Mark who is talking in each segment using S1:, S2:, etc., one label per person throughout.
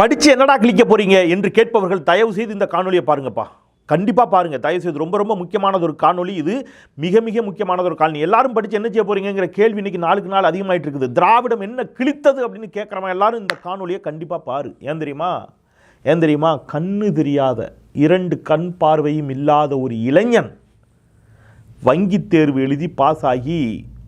S1: படித்து என்னடா கிளிக்க போறீங்க என்று கேட்பவர்கள் தயவு செய்து இந்த காணொலியை பாருங்கப்பா. கண்டிப்பாக பாருங்கள் தயவு செய்து ரொம்ப ரொம்ப முக்கியமானது ஒரு காணொலி இது. மிக மிக முக்கியமானது ஒரு காணொலி எல்லாரும் படித்து என்ன செய்ய போறீங்கங்கிற கேள்வி இன்றைக்கி நாளுக்கு நாள் அதிகமாயிட்டு இருக்குது. திராவிடம் என்ன கிழித்தது அப்படின்னு கேட்குறவன் எல்லாரும் இந்த காணொலியை கண்டிப்பாக பாரு. ஏன் தெரியுமா? ஏன் தெரியுமா? கண்ணு தெரியாத இரண்டு கண் பார்வையும் இல்லாத ஒரு இளைஞன் வங்கித் தேர்வு எழுதி பாஸ் ஆகி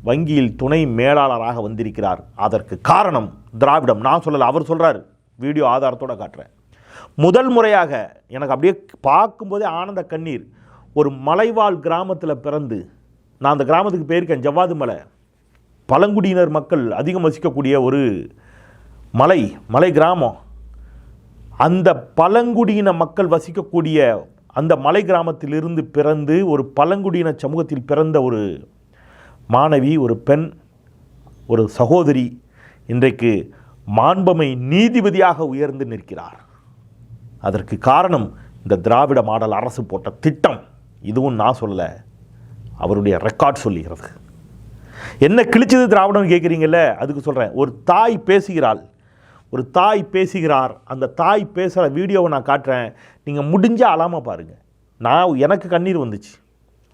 S1: வங்கியில் துணை மேலாளராக வந்திருக்கிறார். அதற்கு காரணம் திராவிடம். நான் சொல்லலை அவர் சொல்கிறார் வீடியோ ஆதாரத்தோட காட்டுறேன். முதல் முறையாக எனக்கு அப்படியே பார்க்கும்போதே ஆனந்த கண்ணீர். ஒரு மலைவாழ் கிராமத்தில் பிறந்து நான் அந்த கிராமத்துக்கு போயிருக்கேன் ஜவ்வாது மலை. பழங்குடியினர் மக்கள் அதிகம் வசிக்கக்கூடிய ஒரு மலை மலை கிராமம். அந்த பழங்குடியின மக்கள் வசிக்கக்கூடிய அந்த மலை கிராமத்திலிருந்து பிறந்து ஒரு பழங்குடியின சமூகத்தில் பிறந்த ஒரு மாணவி ஒரு பெண் ஒரு சகோதரி இன்றைக்கு மாண்பமை நீதிபதியாக உயர்ந்து நிற்கிறார். அதற்கு காரணம் இந்த திராவிட மாடல் அரசு போட்ட திட்டம். இதுவும் நான் சொல்ல அவருடைய ரெக்கார்ட் சொல்லுகிறது. என்ன கிழிச்சது திராவிடம் கேட்குறீங்கல்ல அதுக்கு சொல்கிறேன் ஒரு தாய் பேசுகிறாள். ஒரு தாய் பேசுகிறார். அந்த தாய் பேசுகிற வீடியோவை நான் காட்டுறேன். நீங்கள் முடிஞ்ச அழாமல் பாருங்கள் நான் எனக்கு கண்ணீர் வந்துச்சு.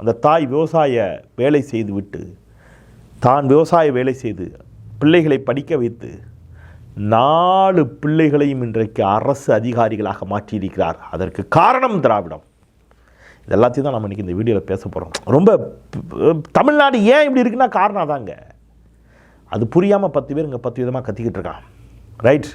S1: அந்த தாய் விவசாய வேலை செய்து விட்டு தான் விவசாய வேலை செய்து பிள்ளைகளை படிக்க வைத்து நாலு பிள்ளைகளையும் இன்றைக்கு அரசு அதிகாரிகளாக மாற்றியிருக்கிறார். அதற்கு காரணம் திராவிடம். இது எல்லாத்தையும் தான் நம்ம இன்றைக்கி இந்த வீடியோவில் பேச போகிறோம் ரொம்ப தமிழ்நாடு ஏன் இப்படி இருக்குன்னா காரணம் தாங்க அது புரியாமல் பத்து பேர் இங்கே பத்து விதமாக கத்திக்கிட்டு இருக்கான் ரைட்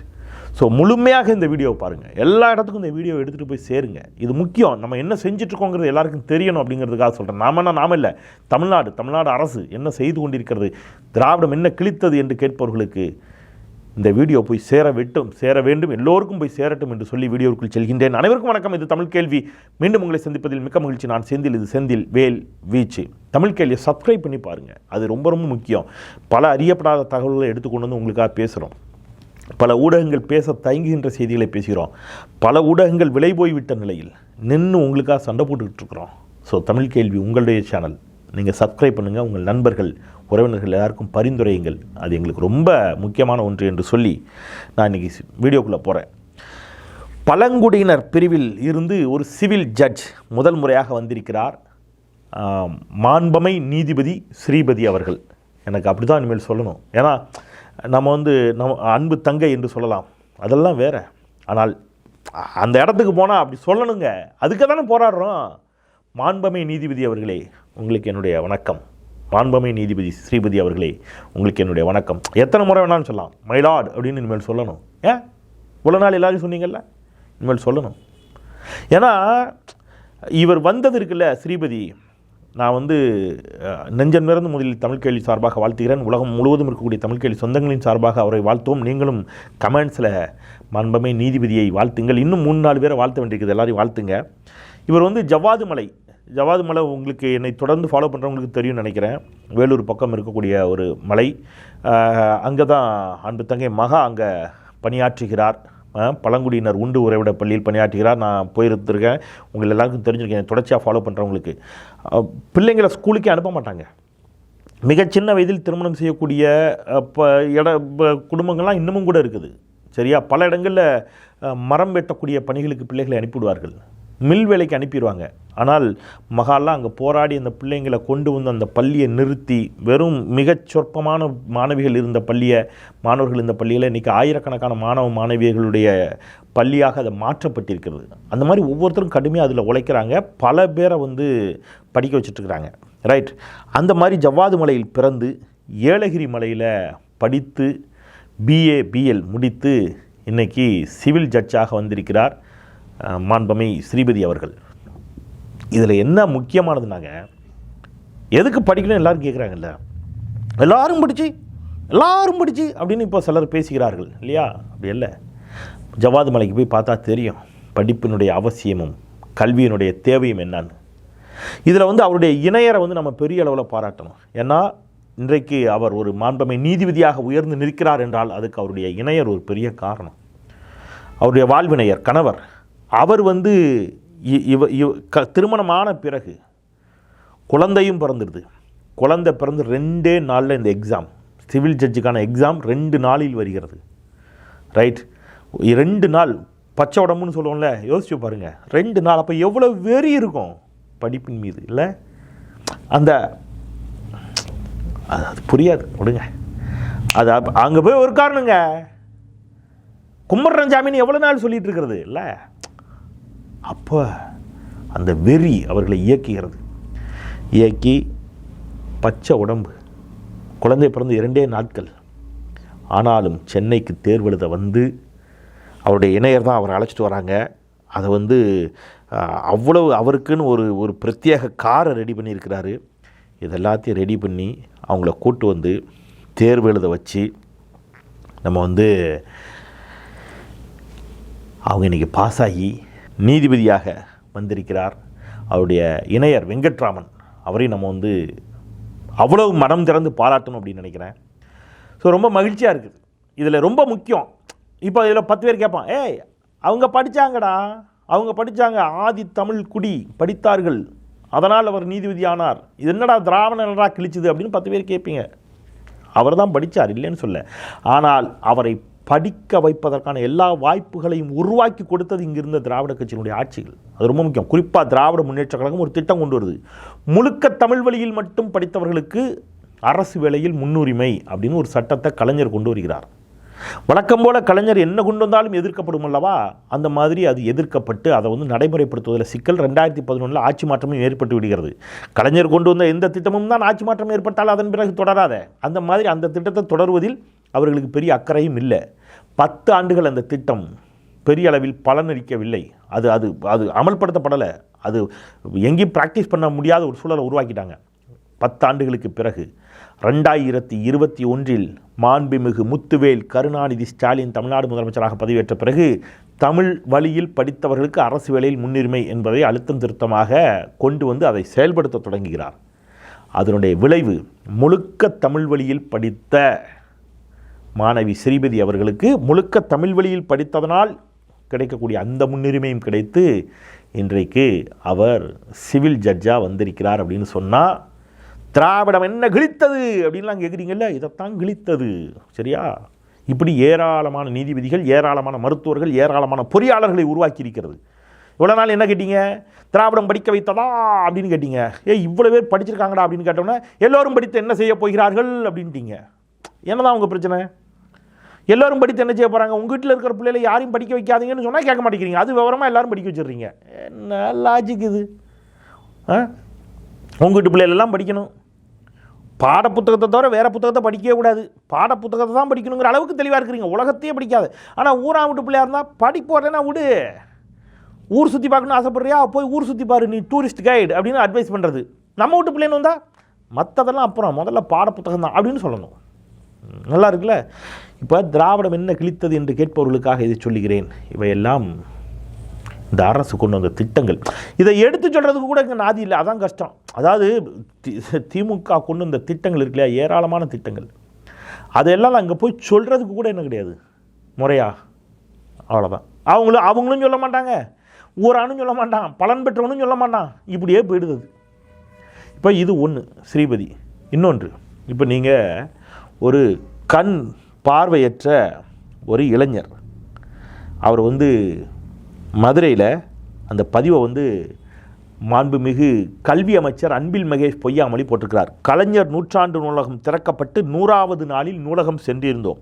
S1: ஸோ முழுமையாக இந்த வீடியோவை பாருங்கள் எல்லா இடத்துக்கும் இந்த வீடியோ எடுத்துகிட்டு போய் சேருங்க. இது முக்கியம். நம்ம என்ன செஞ்சுட்ருக்கோங்கிறது எல்லாருக்கும் தெரியணும் அப்படிங்கிறதுக்காக சொல்கிறேன் நாமனா நாம இல்லை. தமிழ்நாடு தமிழ்நாடு அரசு என்ன செய்து கொண்டிருக்கிறது? திராவிடம் என்ன கிழித்தது என்று கேட்பவர்களுக்கு இந்த வீடியோ போய் சேர விட்டும் சேர வேண்டும் எல்லோருக்கும் போய் சேரட்டும் என்று சொல்லி வீடியோவுக்குள் செல்கின்றேன். அனைவருக்கும் வணக்கம். இது தமிழ் கேள்வி. மீண்டும் உங்களை சந்திப்பதில் மிக்க மகிழ்ச்சி. நான் செந்தில் இது செந்தில் வேல் வீச்சு. தமிழ் கேள்வியை சப்ஸ்கிரைப் பண்ணி பாருங்கள் அது ரொம்ப ரொம்ப முக்கியம். பல அறியப்படாத தகவல்களை எடுத்துக்கொண்டு வந்து உங்களுக்காக பேசுகிறோம் பல ஊடகங்கள் பேச தயங்குகின்ற செய்திகளை பேசுகிறோம். பல ஊடகங்கள் விலை போய்விட்ட நிலையில் நின்று உங்களுக்காக சண்டை போட்டுக்கிட்டு இருக்கிறோம். ஸோ தமிழ் கேள்வி உங்களுடைய சேனல் நீங்கள் சப்ஸ்கிரைப் பண்ணுங்கள் உங்கள் நண்பர்கள் உறவினர்கள் எல்லாருக்கும் பரிந்துரையுங்கள். அது எங்களுக்கு ரொம்ப முக்கியமான ஒன்று என்று சொல்லி நான் இன்றைக்கி வீடியோக்குள்ளே போகிறேன் பழங்குடியினர் பிரிவில் இருந்து ஒரு சிவில் ஜட்ஜ் முதல் முறையாக வந்திருக்கிறார். மாண்பமை நீதிபதி ஸ்ரீபதி அவர்கள். எனக்கு அப்படி தான் இனிமேல் சொல்லணும். ஏன்னா நம்ம வந்து நம்ம அன்பு தங்கை என்று சொல்லலாம். அதெல்லாம் வேறு. ஆனால் அந்த இடத்துக்கு போனால் அப்படி சொல்லணுங்க. அதுக்கு தானே போராடுறோம். மாண்பமை நீதிபதி அவர்களே உங்களுக்கு என்னுடைய வணக்கம். மாண்பமை நீதிபதி ஸ்ரீபதி அவர்களே உங்களுக்கு என்னுடைய வணக்கம். எத்தனை முறை வேணாலும் சொல்லலாம். மயிலாட் அப்படின்னு இனிமேல் சொல்லணும். ஏன்? இவ்வளோ நாள் எல்லாரும் சொன்னீங்கல்ல? இனிமேல் சொல்லணும். ஏன்னா இவர் வந்தது இருக்குல்ல ஸ்ரீபதி? நான் வந்து நெஞ்சன் மிறந்து முதலில் தமிழ் கேள்வி சார்பாக வாழ்த்துகிறேன். உலகம் முழுவதும் இருக்கக்கூடிய தமிழ் கேள்வி சொந்தங்களின் சார்பாக அவரை வாழ்த்துவோம். நீங்களும் கமெண்ட்ஸில் மாண்பமை நீதிபதியை வாழ்த்துங்கள். இன்னும் மூணு நாலு பேரை வாழ்த்த வேண்டியிருக்குது. எல்லாரையும் வாழ்த்துங்க. இவர் வந்து ஜவ்வாது மலை ஜவாது மலை உங்களுக்கு என்னை தொடர்ந்து ஃபாலோ பண்ணுறவங்களுக்கு தெரியும் நினைக்கிறேன். வேலூர் பக்கம் இருக்கக்கூடிய ஒரு மலை. அங்கே தான் அன்பு தங்கை மகா அங்கே பணியாற்றுகிறார். பழங்குடியினர் உண்டு உறைவிட பள்ளியில் பணியாற்றுகிறார். நான் போயிருந்திருக்கேன். உங்கள் எல்லாருக்கும் தெரிஞ்சிருக்கேன். தொடர்ச்சியாக ஃபாலோ பண்ணுறவங்களுக்கு பிள்ளைங்களை ஸ்கூலுக்கே அனுப்ப மாட்டாங்க. மிகச் சின்ன வயதில் திருமணம் செய்யக்கூடிய இப்போ ப இட குடும்பங்கள்லாம் இன்னமும் கூட இருக்குது. சரியா? பல இடங்களில் மரம் வெட்டக்கூடிய பணிகளுக்கு பிள்ளைகளை அனுப்பிவிடுவார்கள். மில் வேலைக்கு அனுப்பிடுவாங்க ஆனால் மகாலாம் அங்கே போராடி அந்த பிள்ளைங்களை கொண்டு வந்து அந்த பள்ளியை நிறுத்தி வெறும் மிகச் சொற்பமான மாணவிகள் இருந்த பள்ளியை மாணவர்கள் இருந்த பள்ளியில் இன்றைக்கி ஆயிரக்கணக்கான மாணவ மாணவியர்களுடைய பள்ளியாக அதை மாற்றப்பட்டிருக்கிறது. அந்த மாதிரி ஒவ்வொருத்தரும் கடுமையாக அதில் உழைக்கிறாங்க. பல பேரை வந்து படிக்க வச்சுட்ருக்குறாங்க. ரைட் அந்த மாதிரி ஜவ்வாது மலையில் பிறந்து ஏலகிரி மலையில் படித்து பிஏ பிஎல் முடித்து இன்னைக்கு சிவில் ஜட்ஜாக வந்திருக்கிறார். மாண்பமை ஸ்ரீபதி அவர்கள். இதில் என்ன முக்கியமானதுனாங்க எதுக்கு படிக்கணும் எல்லாரும் கேட்குறாங்கல்ல எல்லாரும் படிச்சு எல்லாரும் படிச்சு அப்படின்னு இப்போ சிலர் பேசுகிறார்கள் இல்லையா? அப்படி இல்லை. ஜவாது மலைக்கு போய் பார்த்தா தெரியும் படிப்பினுடைய அவசியமும் கல்வியினுடைய தேவையும் என்னன்னு. இதில் வந்து அவருடைய இணையரை வந்து நம்ம பெரிய அளவில் பாராட்டணும். ஏன்னா இன்றைக்கு அவர் ஒரு மாண்பமை நீதிபதியாக உயர்ந்து நிற்கிறார் என்றால் அதுக்கு அவருடைய இணையர் ஒரு பெரிய காரணம். அவருடைய வாழ்வினையர் கணவர் அவர் வந்து இ- இவ இவ- க திருமணமான பிறகு குழந்தையும் பிறந்துடுது. குழந்தை பிறந்து ரெண்டே நாளில் இந்த எக்ஸாம் சிவில் ஜட்ஜுக்கான எக்ஸாம் ரெண்டு நாளில் வருகிறது. ரைட் ரெண்டு நாள் பச்சை உடம்புன்னு சொல்லுவோம்ல யோசிச்சு பாருங்கள் ரெண்டு நாள் அப்போ எவ்வளோ வெறி இருக்கும் படிப்பின் மீது இல்லை? அந்த அது புரியாது கொடுங்க அது அங்கே போய் ஒரு காரணங்க. குமரன் ஜாமீன் எவ்வளோ நாள் சொல்லிகிட்டு இருக்கிறது இல்லை? அப்போ அந்த வெறி அவர்களை இயக்குகிறது. இயக்கி பச்சை உடம்பு. குழந்தை பிறந்த இரண்டே நாட்கள். ஆனாலும் சென்னைக்கு தேர்வெழுத வந்து அவருடைய இணையர் தான் அவரை அழைச்சிட்டு வராங்க. அதை வந்து அவ்வளவு அவருக்குன்னு ஒரு ஒரு பிரத்யேக காரை ரெடி பண்ணியிருக்கிறாரு. இது எல்லாத்தையும் ரெடி பண்ணி அவங்கள கூட்டு வந்து தேர்வு எழுத வச்சு நம்ம வந்து அவங்க இன்றைக்கி பாஸ் ஆகி நீதிபதியாக வந்திருக்கிறார். அவருடைய இணையர் வெங்கட்ராமன். அவரையும் நம்ம வந்து அவ்வளவு மனம் திறந்து பாராட்டணும் அப்படின்னு நினைக்கிறேன். ஸோ ரொம்ப மகிழ்ச்சியாக இருக்குது. இதில் ரொம்ப முக்கியம். இப்போ இதில் பத்து பேர் கேட்பான் ஏய் அவங்க படித்தாங்கடா அவங்க படித்தாங்க ஆதி தமிழ் குடி படித்தார்கள். அதனால் அவர் நீதிபதி ஆனார் இது என்னடா திராவிடனடா கிழிச்சுது? அப்படின்னு பத்து பேர் கேட்பீங்க. அவர் தான் படித்தார் இல்லைன்னு சொல்ல. ஆனால் அவரை படிக்க வைப்பதற்கான எல்லா வாய்ப்புகளையும் உருவாக்கி கொடுத்தது இங்கிருந்த திராவிட கட்சியினுடைய ஆட்சிகள் அது ரொம்ப முக்கியம். குறிப்பாக திராவிட முன்னேற்ற கழகம் ஒரு திட்டம் கொண்டு வருது. முழுக்க தமிழ் வழியில் மட்டும் படித்தவர்களுக்கு அரசு வேலையில் முன்னுரிமை அப்படின்னு ஒரு சட்டத்தை கலைஞர் கொண்டு வருகிறார். வழக்கம் போல கலைஞர் என்ன கொண்டு வந்தாலும் எதிர்க்கப்படும் அல்லவா? அந்த மாதிரி அது எதிர்க்கப்பட்டு அதை வந்து நடைமுறைப்படுத்துவதில் சிக்கல் ரெண்டாயிரத்தி பதினொன்றில் ஆட்சி மாற்றமும் ஏற்பட்டு விடுகிறது. கலைஞர் கொண்டு வந்த எந்த திட்டமும் தான் ஆட்சி மாற்றம் ஏற்பட்டால் அதன் பிறகு தொடராத. அந்த மாதிரி அந்த திட்டத்தை தொடர்வதில் அவர்களுக்கு பெரிய அக்கறையும் இல்லை. பத்து ஆண்டுகள் அந்த திட்டம் பெரிய அளவில் பலனளிக்கவில்லை. அது அது அது அமல்படுத்தப்படலை. அது எங்கேயும் ப்ராக்டிஸ் பண்ண முடியாத ஒரு சூழலை உருவாக்கிட்டாங்க. பத்தாண்டுகளுக்கு பிறகு ரெண்டாயிரத்தி இருபத்தி ஒன்றில் மாண்புமிகு முத்துவேல் கருணாநிதி ஸ்டாலின் தமிழ்நாடு முதலமைச்சராக பதவியேற்ற பிறகு தமிழ் வழியில் படித்தவர்களுக்கு அரசு வேலையில் முன்னுரிமை என்பதை அழுத்தம் திருத்தமாக கொண்டு வந்து அதை செயல்படுத்த தொடங்குகிறார். அதனுடைய விளைவு முழுக்க தமிழ் வழியில் படித்த மாணவி ஸ்ரீபதி அவர்களுக்கு முழுக்க தமிழ் வழியில் படித்ததனால் கிடைக்கக்கூடிய அந்த முன்னுரிமையும் கிடைத்து இன்றைக்கு அவர் சிவில் ஜட்ஜாக வந்திருக்கிறார் அப்படின்னு சொன்னால் திராவிடம் என்ன கிழித்தது அப்படின்லாம் கேட்குறீங்கல்ல இதைத்தான் கிழித்தது. சரியா? இப்படி ஏராளமான நீதிபதிகள் ஏராளமான மருத்துவர்கள் ஏராளமான பொறியாளர்களை உருவாக்கி இருக்கிறது இவ்வளோ நாள் என்ன கேட்டீங்க? திராவிடம் படிக்க வைத்ததா அப்படின்னு கேட்டீங்க. ஏ இவ்வளோ பேர் படிச்சிருக்காங்கடா அப்படின்னு கேட்டோன்னே எல்லோரும் படித்து என்ன செய்ய போகிறார்கள் அப்படின்ட்டீங்க. என்னதான் உங்கள் பிரச்சனை? எல்லோரும் படித்து என்ன செய்ய போகிறாங்க உங்கள் வீட்டில் இருக்கிற பிள்ளைகளை யாரையும் படிக்க வைக்காதீங்கன்னு சொன்னால் கேட்க மாட்டேங்கிறீங்க. அது விவரமாக எல்லாரும் படிக்க வச்சிடுறீங்க. என்ன லாஜிக் இது? ஆ? உங்கள் வீட்டு பிள்ளைகளெல்லாம் படிக்கணும். பாட புத்தகத்தை தவிர வேறு புத்தகத்தை படிக்கவே கூடாது. பாட புத்தகத்தை தான் படிக்கணுங்கிற அளவுக்கு தெளிவாக இருக்கிறீங்க. உலகத்தையே படிக்காது. ஆனால் ஊரா விட்டு பிள்ளையாக இருந்தால் படிப்பு வரலன்னா விடு. ஊர் சுற்றி பார்க்கணும்னு ஆசைப்படுறியா? போய் ஊர் சுற்றி பாரு நீ டூரிஸ்ட் கைடு அப்படின்னு அட்வைஸ் பண்ணுறது நம்ம வீட்டு பிள்ளைன்னு வந்தால் மற்றதெல்லாம் அப்புறம் முதல்ல பாட புத்தகம் தான் அப்படின்னு சொல்லணும். நல்லா இருக்குல்ல? இப்போ திராவிடம் என்ன கிழித்தது என்று கேட்பவர்களுக்காக இதை சொல்லுகிறேன். இவையெல்லாம் இந்த அரசு கொண்டு வந்த திட்டங்கள். இதை எடுத்து சொல்கிறதுக்கு கூட இங்கே நாதி இல்லை. அதான் கஷ்டம். அதாவது தி- திமுக கொண்டு வந்த திட்டங்கள் இருக்கு இல்லையா? ஏராளமான திட்டங்கள். அதெல்லாம் அங்கே போய் சொல்கிறதுக்கு கூட என்ன கிடையாது. முறையா. அவ்வளோதான் அவங்களும் அவங்களும் சொல்ல மாட்டாங்க. ஊரானும் சொல்ல மாட்டான். பலன் பெற்றவனும் சொல்ல மாட்டான். இப்படியே போயிடுது இப்போ இது ஒன்று ஸ்ரீபதி. இன்னொன்று. இப்போ நீங்கள் ஒரு கண் பார்வையற்ற ஒரு இளைஞர். அவர் வந்து மதுரையில் அந்த பதிவை வந்து மாண்புமிகு கல்வி அமைச்சர் அன்பில் மகேஷ் பொய்யாமொழி போட்டிருக்கிறார். கலைஞர் நூற்றாண்டு நூலகம் திறக்கப்பட்டு நூறாவது நாளில் நூலகம் சென்றிருந்தோம்.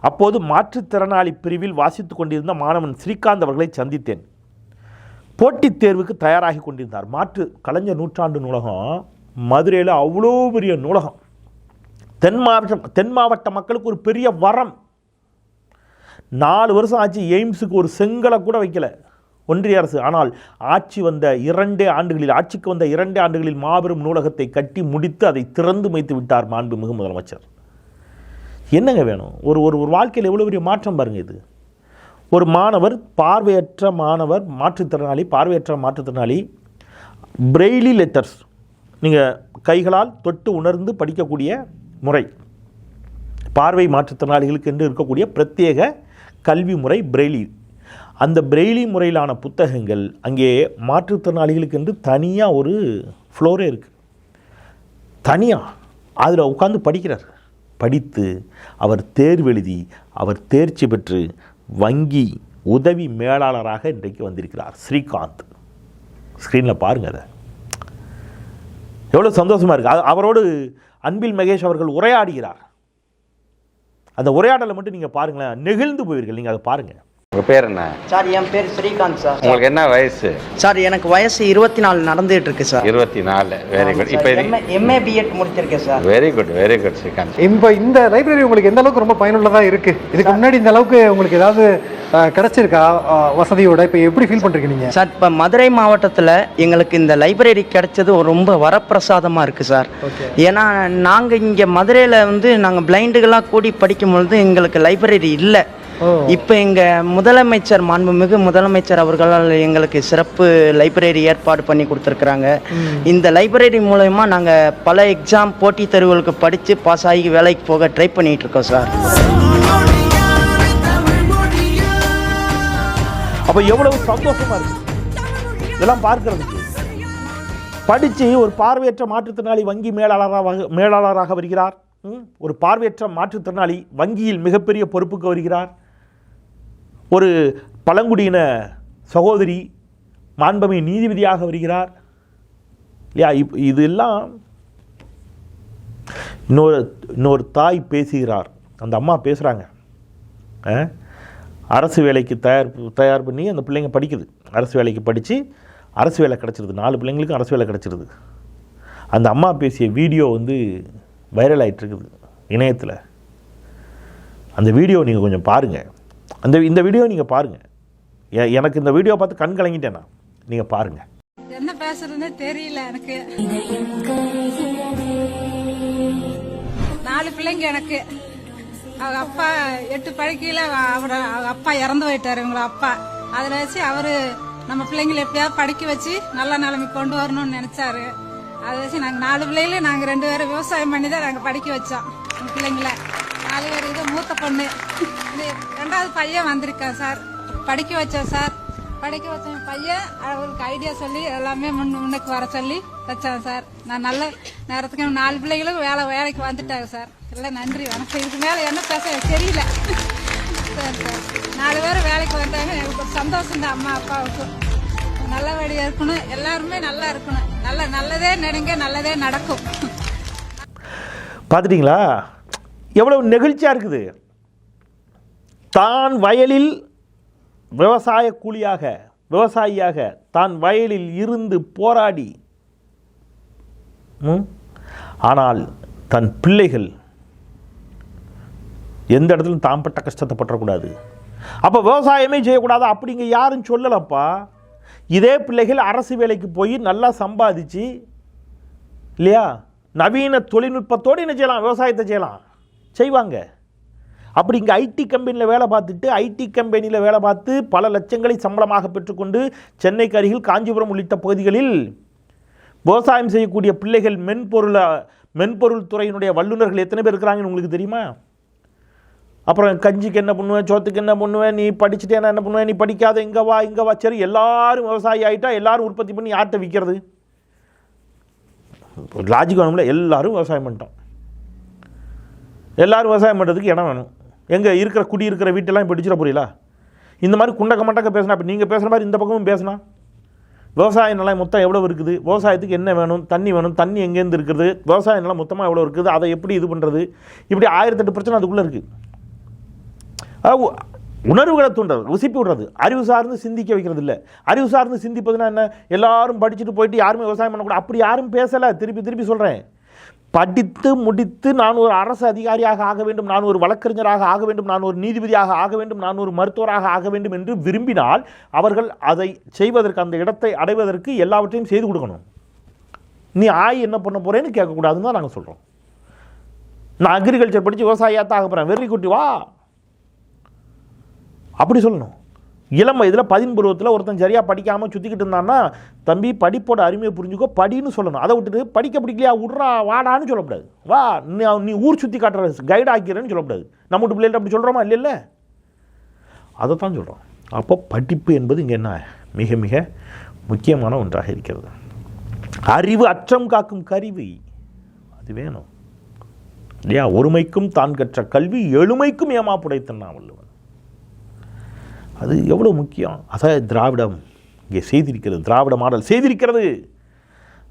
S1: அப்போது மாற்றுத்திறனாளி பிரிவில் வாசித்துக் கொண்டிருந்த மாணவன் ஸ்ரீகாந்த் அவர்களை சந்தித்தேன். போட்டித் தேர்வுக்கு தயாராகி கொண்டிருந்தார். மாற்று கலைஞர் நூற்றாண்டு நூலகம்? மதுரையில் அவ்வளோ பெரிய நூலகம். தென் மாவட்டம் தென் மாவட்ட மக்களுக்கு ஒரு பெரிய வரம். நாலு வருஷம் ஆச்சு எய்ம்ஸுக்கு ஒரு செங்கலை கூட வைக்கல ஒன்றிய அரசு. ஆனால் ஆட்சி வந்த இரண்டே ஆண்டுகளில் ஆட்சிக்கு வந்த இரண்டே ஆண்டுகளில் மாபெரும் நூலகத்தை கட்டி முடித்து அதை திறந்து வைத்து விட்டார் மாண்புமிகு முதலமைச்சர். என்னங்க வேணும்? ஒரு ஒரு ஒரு வாழ்க்கையில் எவ்வளோ பெரிய மாற்றம் பாருங்க இது. ஒரு மாணவர் பார்வையற்ற மாணவர் மாற்றுத்திறனாளி பார்வையற்ற மாற்றுத்திறனாளி பிரெய்லி லெட்டர்ஸ். நீங்கள் கைகளால் தொட்டு உணர்ந்து படிக்கக்கூடிய முறை. பார்வை மாற்றுத்திறனாளிகளுக்கு என்று இருக்கக்கூடிய பிரத்யேக கல்வி முறை பிரெய்லி. அந்த பிரெய்லி முறையிலான புத்தகங்கள் அங்கே மாற்றுத்திறனாளிகளுக்கு என்று தனியாக ஒரு ஃப்ளோரே இருக்குது தனியாக அதில் உட்காந்து படிக்கிறார். படித்து அவர் தேர்வெழுதி அவர் தேர்ச்சி பெற்று வங்கி உதவி மேலாளராக இன்றைக்கு வந்திருக்கிறார். ஸ்ரீகாந்த். ஸ்க்ரீனில் பாருங்கள் அதை. எவ்வளோ சந்தோஷமாக இருக்குது அவரோடு அன்பில் மகேஷ் அவர்கள் உரையாடுகிறார். அந்த உரையாடலை மட்டும் நீங்கள் பாருங்களேன். நெகிழ்ந்து போவீர்கள். நீங்கள் அதை பாருங்கள்
S2: உங்கள் பேர் என்ன?
S3: சார் என் பேர் ஸ்ரீகாந்த் சார்.
S2: உங்களுக்கு என்ன வயசு?
S3: சார் எனக்கு வயசு இருபத்தி நாலு நடந்துட்டு இருக்கு சார்.
S2: இருபத்தி நாலு வெரி குட் இப்போ
S3: எம்ஏ பிஎட் முடிச்சிருக்கேன் sir.
S2: Very good very good Srikanth.
S4: இப்போ இந்த லைப்ரரி உங்களுக்கு எந்த அளவுக்கு ரொம்ப பயனுள்ளதா இருக்கு? இதுக்கு முன்னாடி இந்த அளவுக்கு உங்களுக்கு ஏதாவது கிடைச்சிருக்கா? வசதியோட இப்போ எப்படி ஃபீல் பண்றீங்க நீங்க?
S3: சார் இப்போ மதுரை மாவட்டத்தில் எங்களுக்கு இந்த லைப்ரரி கிடைச்சது ரொம்ப வரப்பிரசாதமாக இருக்குது சார். ஏன்னா நாங்கள் இங்கே மதுரையில் வந்து நாங்கள் பிளைண்டுகளாக கூடி படிக்கும் பொழுது எங்களுக்கு லைப்ரரி இல்லை. இப்போ எங்கள் முதலமைச்சர் மாண்புமிகு முதலமைச்சர் அவர்களால் எங்களுக்கு சிறப்பு லைப்ரரி ஏற்பாடு பண்ணி கொடுத்துருக்குறாங்க. இந்த லைப்ரரி மூலயமா நாங்கள் பல எக்ஸாம் போட்டித் தேர்வுகளுக்கு படித்து பாஸ் ஆகி வேலைக்கு போக ட்ரை பண்ணிட்டு இருக்கோம் சார்.
S1: அப்போ எவ்வளவு சந்தோஷமாக இருக்கு? இதெல்லாம் பார்க்கறதுக்கு படித்து ஒரு பார்வையற்ற மாற்றுத்திறனாளி வங்கி மேலாளராக மேலாளராக வருகிறார். ம், ஒரு பார்வையற்ற மாற்றுத்திறனாளி வங்கியில் மிகப்பெரிய பொறுப்புக்கு வருகிறார். ஒரு பழங்குடியின சகோதரி மாண்பமை நீதிபதியாக வருகிறார். இல்லையா? இப் இதெல்லாம் இன்னொரு இன்னொரு தாய் பேசுகிறார். அந்த அம்மா பேசுகிறாங்க அரசு வேலைக்கு தயார் தயார் பண்ணி அந்த பிள்ளைங்க படிக்குது. அரசு வேலைக்கு படித்து அரசு வேலை கிடச்சிருது. நாலு பிள்ளைங்களுக்கும் அரசு வேலை கிடச்சிருது. அந்த அம்மா பேசிய வீடியோ வந்து வைரல் ஆயிட்டு இருக்குது இணையத்தில். அந்த வீடியோ நீங்கள் கொஞ்சம் பாருங்கள் அந்த இந்த வீடியோ நீங்கள் பாருங்கள் எனக்கு இந்த வீடியோ பார்த்து கண் கலங்கிட்டேன் நான். நீங்கள் பாருங்கள்
S5: என்ன பேசுறதுன்னே தெரியல எனக்கு. நாலு பிள்ளைங்க எனக்கு. அவங்க அப்பா எட்டு படிக்கையில அவர அவங்க அப்பா இறந்து போயிட்டாரு இவங்கள அப்பா. அதுல வச்சு அவரு நம்ம பிள்ளைங்களை எப்படியாவது படிக்க வச்சு நல்ல நிலைமை கொண்டு வரணும்னு நினைச்சாரு. அதை வச்சு நாங்க நாலு பிள்ளைகளும் நாங்க ரெண்டு பேரும் விவசாயம் பண்ணி தான் நாங்க படிக்க வச்சோம். எங்க பிள்ளைங்களை. நாலு பேர் இது மூத்த பொண்ணு. இது ரெண்டாவது பையன் வந்திருக்கான் சார். படிக்க வச்சோம் சார். படிக்க வச்ச பையன் அவருக்கு ஐடியா சொல்லி எல்லாமே முன் முன்னுக்கு வர சொல்லி வச்சான் சார். நான் நல்ல நேரத்துக்கு நாலு பிள்ளைகளும் வேலை வேலைக்கு வந்துட்டாங்க சார். எல்லாம் நன்றி. வணக்கம் இதுக்கு மேலே என்ன பேச தெரியல. சரி சார். நாலு பேர் வேலைக்கு வந்தாங்க எனக்கு சந்தோஷம் தான் அம்மா அப்பாவுக்கு நல்லபடியாக இருக்கணும். எல்லாருமே நல்லா இருக்கணும். நல்ல நல்லதே நினைங்க நல்லதே நடக்கும்.
S1: பார்த்துட்டிங்களா? எவ்வளவு நெகிழ்ச்சியாக இருக்குது. தான் வயலில் விவசாய கூலியாக விவசாயியாக தான் வயலில் இருந்து போராடி. ம், ஆனால் தன் பிள்ளைகள் எந்த இடத்துலையும் தாம் பட்ட கஷ்டத்தை பற்றக்கூடாது. அப்போ விவசாயமே செய்யக்கூடாது. அப்படிங்க யாரும் சொல்லலப்பா. இதே பிள்ளைகள் அரசு வேலைக்கு போய் நல்லா சம்பாதிச்சு இல்லையா? நவீன தொழில்நுட்பத்தோடு என்ன செய்யலாம்? விவசாயத்தை செய்யலாம். செய்வாங்க. அப்படி இங்கே ஐடி கம்பெனியில் வேலை பார்த்துட்டு ஐடி கம்பெனியில் வேலை பார்த்து பல லட்சங்களை சம்பளமாக பெற்றுக்கொண்டு சென்னைக்கு அருகில் காஞ்சிபுரம் உள்ளிட்ட பகுதிகளில் விவசாயம் செய்யக்கூடிய பிள்ளைகள் மென்பொருளை மென்பொருள் துறையினுடைய வல்லுநர்கள் எத்தனை பேர் இருக்கிறாங்கன்னு உங்களுக்கு தெரியுமா? அப்புறம் கஞ்சிக்கு என்ன பண்ணுவேன் சோத்துக்கு என்ன பண்ணுவேன் நீ படிச்சுட்டே என்ன பண்ணுவேன் நீ படிக்காத இங்கே வா இங்கே வா. சரி எல்லாரும் விவசாயி ஆகிட்டா எல்லாரும் உற்பத்தி பண்ணி யார்கிட்ட விற்கிறது லாஜிக் வேணும்ல எல்லாரும் விவசாயம் பண்ணிட்டோம். எல்லாரும் விவசாயம் பண்ணுறதுக்கு இடம் வேணும். எங்கே இருக்கிற குடி இருக்கிற வீட்டெல்லாம் இப்போ இடிச்சிட புரியல இந்த மாதிரி குண்டக்க மண்டக்க பேசினா இப்போ நீங்கள் பேசுகிற மாதிரி இந்த பக்கமும் பேசினா? விவசாய நிலம் மொத்தம் எவ்வளோ இருக்குது? விவசாயத்துக்கு என்ன வேணும்? தண்ணி வேணும்? தண்ணி எங்கேருந்து இருக்குது? விவசாய நிலம் மொத்தமாக எவ்வளோ இருக்குது? அதை எப்படி இது பண்ணுறது இப்படி ஆயிரத்தெட்டு பிரச்சனை அதுக்குள்ளே இருக்குது உணர்வுகளை தூண்டுறது உசிப்பி விடுறது. அறிவு சார்ந்து சிந்திக்க வைக்கிறது இல்லை அறிவு சார்ந்து சிந்திப்பதுன்னா என்ன? எல்லாரும் படிச்சுட்டு போயிட்டு யாருமே விவசாயம் பண்ணக்கூடாது. அப்படி யாரும் பேசலை. திருப்பி திருப்பி சொல்கிறேன் படித்து முடித்து நான் ஒரு அரசு அதிகாரியாக ஆக வேண்டும் நான் ஒரு வழக்கறிஞராக ஆக வேண்டும் நான் ஒரு நீதிபதியாக ஆக வேண்டும் நான் ஒரு மருத்துவராக ஆக வேண்டும் என்று விரும்பினால் அவர்கள் அதை செய்வதற்கு அந்த இடத்தை அடைவதற்கு எல்லாவற்றையும் செய்து கொடுக்கணும். நீ ஆய் என்ன பண்ண போறேன்னு கேட்கக்கூடாதுன்னு தான் நாங்கள் சொல்கிறோம் நான் அக்ரிகல்ச்சர் படித்து விவசாயியாத்தான் ஆக போகிறேன் வெறி குட்டி வா. அப்படி சொல்லணும். இளம் வயதில் பதின்பருவத்தில் ஒருத்தன் சரியாக படிக்காமல் சுற்றிக்கிட்டு இருந்தான்னா தம்பி படிப்போட அருமையை புரிஞ்சுக்கோ படின்னு சொல்லணும். அதை விட்டுட்டு படிக்க பிடிக்கலையா? விட்றா வாடான்னு சொல்லக்கூடாது வா நீ நீ ஊர் சுற்றி காட்டுற கைடு ஆக்கிறேன்னு சொல்லக்கூடாது நம்ம வீட்டு பிள்ளைகள் அப்படி சொல்கிறோமா இல்லைல்ல? அதை தான் சொல்கிறோம் அப்போ படிப்பு என்பது இங்கே என்ன? மிக மிக முக்கியமான ஒன்றாக இருக்கிறது. அறிவு அச்சம் காக்கும் கருவி. அது வேணும். இல்லையா? ஒருமைக்கும் தான் கற்ற கல்வி எழுமைக்கும் ஏமா புடைத்தன்னா வள்ளுவன். அது எவ்வளோ முக்கியம்? அதான் திராவிடம். இங்கே செய்திருக்கிறது திராவிட மாடல் செய்திருக்கிறது.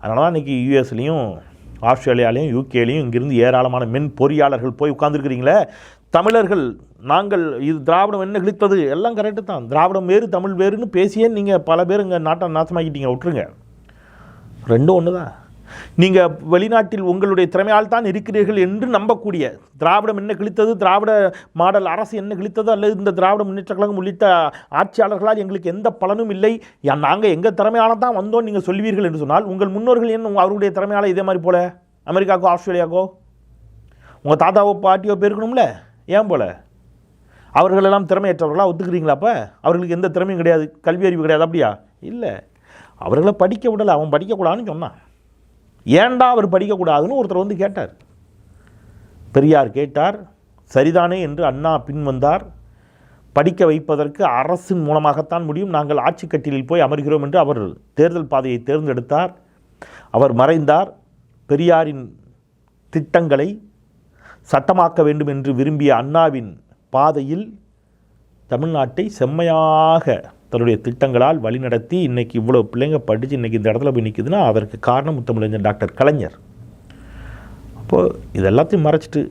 S1: அதனால தான் இன்றைக்கி யூஎஸ்லேயும் ஆஸ்திரேலியாலையும் யூகேலேயும் இங்கிருந்து ஏராளமான மென் பொறியாளர்கள் போய் உட்காந்துருக்குறீங்களே தமிழர்கள் நாங்கள் இது திராவிடம் என்ன கிழித்தது? எல்லாம் கரெக்டு தான். திராவிடம் வேறு தமிழ் வேறுன்னு பேசியே நீங்கள் பல பேர் இங்கே நாட்டை நாசமாக்கிட்டீங்க விட்டுருங்க. ரெண்டும் ஒன்று தான் நீங்கள் வெளிநாட்டில் உங்களுடைய திறமையால் தான் இருக்கிறீர்கள் என்று நம்பக்கூடிய திராவிடம் என்ன கிழித்தது திராவிட மாடல் அரசு என்ன கிழித்தது அல்லது இந்த திராவிட முன்னேற்ற கழகம் உள்ளிட்ட ஆட்சியாளர்களால் எங்களுக்கு எந்த பலனும் இல்லை? நாங்கள் எங்கள் திறமையால தான் வந்தோம் நீங்கள் சொல்வீர்கள் என்று சொன்னால் உங்கள் முன்னோர்கள் என்ன அவருடைய திறமையால் இதே மாதிரி போல? அமெரிக்காக்கோ ஆஸ்திரேலியாக்கோ? உங்கள் தாத்தாவோ பாட்டியோ போயிருக்கணும்ல ஏன் போல? அவர்களெல்லாம் திறமையற்றவர்களாக ஒத்துக்கிறீங்களா அப்போ? அவர்களுக்கு எந்த திறமையும் கிடையாது கல்வி அறிவு கிடையாது அப்படியா? இல்லை. அவர்களை படிக்க விடலை அவன் படிக்கக்கூடாதுன்னு சொன்னான். ஏன்டா அவர் படிக்கக்கூடாதுன்னு ஒருத்தர் வந்து கேட்டார். பெரியார் கேட்டார் சரிதானே என்று அண்ணா பின் வந்தார். படிக்க வைப்பதற்கு அரசின் மூலமாகத்தான் முடியும். நாங்கள் ஆட்சி கட்டிலில் போய் அமர்கிறோம் என்று அவர் தேர்தல் பாதையை தேர்ந்தெடுத்தார். அவர் மறைந்தார். பெரியாரின் திட்டங்களை சட்டமாக்க வேண்டும் என்று விரும்பிய அண்ணாவின் பாதையில் தமிழ்நாட்டை செம்மையாக தன்னுடைய திட்டங்களால் வழிநடத்தி இன்றைக்கி இவ்வளோ பிள்ளைங்க படித்து இன்றைக்கி இந்த இடத்துல போய் நிற்கிதுன்னா அதற்கு காரணம் முத்தமிழஞ்சர் டாக்டர் கலைஞர். அப்போது இது எல்லாத்தையும் மறைச்சிட்டு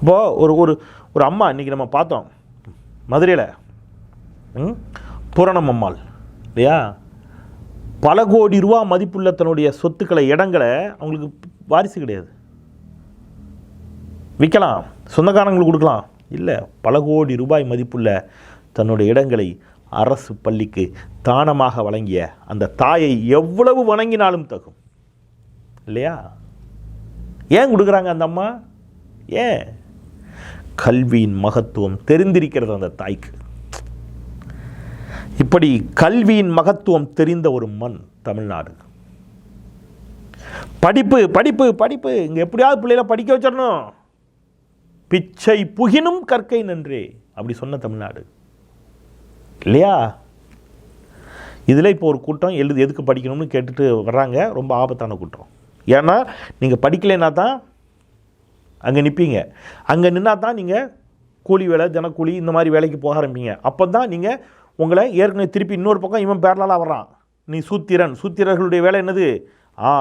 S1: இப்போது ஒரு ஒரு ஒரு அம்மா இன்றைக்கி நம்ம பார்த்தோம். மதுரையில் ம் பூரணம் அம்மாள் இல்லையா? பல கோடி ரூபா மதிப்புள்ள தன்னுடைய சொத்துக்களை இடங்களை அவங்களுக்கு வாரிசு கிடையாது. விற்கலாம் சொந்தக்காரங்களுக்கு கொடுக்கலாம். இல்லை பல கோடி ரூபாய் மதிப்புள்ள தன்னுடைய இடங்களை அரசு பள்ளிக்கு தானமாக வழங்கிய அந்த தாயை எவ்வளவு வணங்கினாலும் தகும். இல்லையா? ஏன் கொடுக்குறாங்க அந்த அம்மா? ஏன்? கல்வியின் மகத்துவம் தெரிந்திருக்கிறது அந்த தாய்க்கு. இப்படி கல்வியின் மகத்துவம் தெரிந்த ஒரு மண் தமிழ்நாடு. படிப்பு படிப்பு படிப்பு. இங்கே எப்படியாவது பிள்ளைகளை படிக்க வச்சிடணும். பிச்சை புகினும் கற்கை நன்றே. அப்படி சொன்ன தமிழ்நாடு. இல்லையா? இதில் இப்போ ஒரு கூட்டம் எழுது எதுக்கு படிக்கணும்னு கேட்டுட்டு வர்றாங்க. ரொம்ப ஆபத்தான கூட்டம். ஏன்னா நீங்கள் படிக்கலைன்னா தான் அங்கே நிற்பீங்க அங்கே நின்னா தான் நீங்கள் கூலி வேலை தினக்கூலி இந்த மாதிரி வேலைக்கு போக ஆரம்பிங்க அப்போ தான் நீங்கள் உங்களை ஏற்கனவே திருப்பி இன்னொரு பக்கம் இவன் பேரலாக வர்றான். நீ சூத்திரன். சூத்திரர்களுடைய வேலை என்னது? ஆ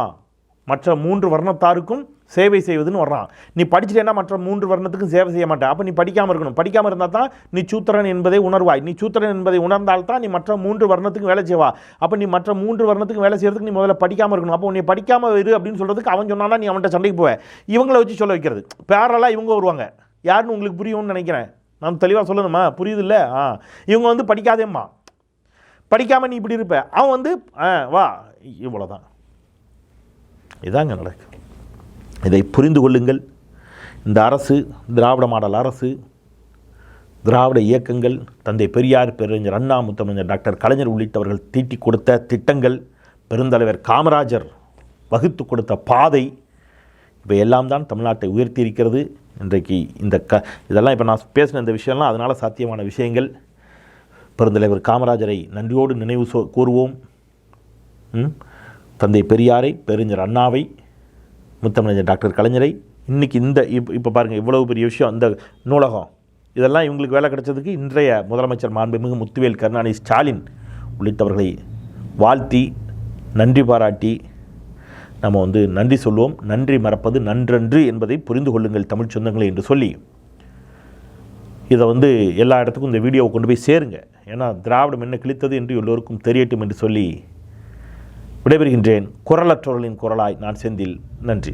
S1: மற்ற மூன்று வர்ணத்தாருக்கும் சேவை செய்வதுன்னு வர்றான். நீ படிச்சிட்டேன்னா மற்ற மூன்று வர்ணத்துக்கும் சேவை செய்ய மாட்டேன். அப்போ நீ படிக்காமல் இருக்கணும். படிக்காமல் இருந்தால் தான் நீ சூத்திரன் என்பதை உணர்வாய். நீ சூத்திரன் என்பதை உணர்ந்தால் தான் நீ மற்ற மூன்று வர்ணத்துக்கும் வேலை செய்வா. அப்போ நீ மற்ற மூன்று வர்ணத்துக்கும் வேலை செய்யறதுக்கு நீ முதல்ல படிக்காமல் இருக்கணும். அப்போ உன்னை படிக்காமல் இரு அப்படின்னு சொல்கிறதுக்கு அவன் சொன்னானா நீ அவன்கிட்ட சண்டைக்கு போவ. இவங்களை வச்சு சொல்ல வைக்கிறது. பேரலாக இவங்க வருவாங்க. யாருன்னு உங்களுக்கு புரியும்னு நினைக்கிறேன். நான் தெளிவாக சொல்லணுமா? புரியுது இல்லை ஆ. இவங்க வந்து படிக்காதேம்மா. படிக்காமல் நீ இப்படி இருப்ப. அவன் வந்து ஆ வா. இவ்வளோதான் இதாங்க நடக்கும் இதை புரிந்து கொள்ளுங்கள். இந்த அரசு திராவிட மாடல் அரசு திராவிட இயக்கங்கள் தந்தை பெரியார் பேரறிஞர் அண்ணா முத்தமிழர் டாக்டர் கலைஞர் உள்ளிட்டவர்கள் தீட்டி கொடுத்த திட்டங்கள் பெருந்தலைவர் காமராஜர் வகுத்து கொடுத்த பாதை இப்போ எல்லாம் தான் தமிழ்நாட்டை உயர்த்தி இருக்கிறது இன்றைக்கு இந்த க இதெல்லாம் இப்போ நான் பேசின இந்த விஷயம்லாம் அதனால் சாத்தியமான விஷயங்கள். பெருந்தலைவர் காமராஜரை நன்றியோடு நினைவு சொ கூறுவோம். தந்தை பெரியாரை பெருஞர் அண்ணாவை முத்தமிழஞ்சர் டாக்டர் கலைஞரை. இன்றைக்கி இந்த இப்போ இப்போ பாருங்கள் இவ்வளவு பெரிய விஷயம் அந்த நூலகம். இதெல்லாம் இவங்களுக்கு வேலை கிடைச்சதுக்கு இன்றைய முதலமைச்சர் மாண்புமிகு முத்துவேல் கருணாநிதி ஸ்டாலின் உள்ளிட்டவர்களை வாழ்த்தி நன்றி பாராட்டி நம்ம வந்து நன்றி சொல்வோம். நன்றி மறப்பது நன்றன்று என்பதை புரிந்து கொள்ளுங்கள் தமிழ் சொந்தங்களே என்று சொல்லி. இதை வந்து எல்லா இடத்துக்கும் இந்த வீடியோவை கொண்டு போய் சேருங்க. ஏன்னா திராவிடம் என்ன கிழித்தது என்று எல்லோருக்கும் தெரியட்டும் என்று சொல்லி விடைபெறுகின்றேன். குரலற்றவர்களின் குரலாய் நான் செந்தில். நன்றி.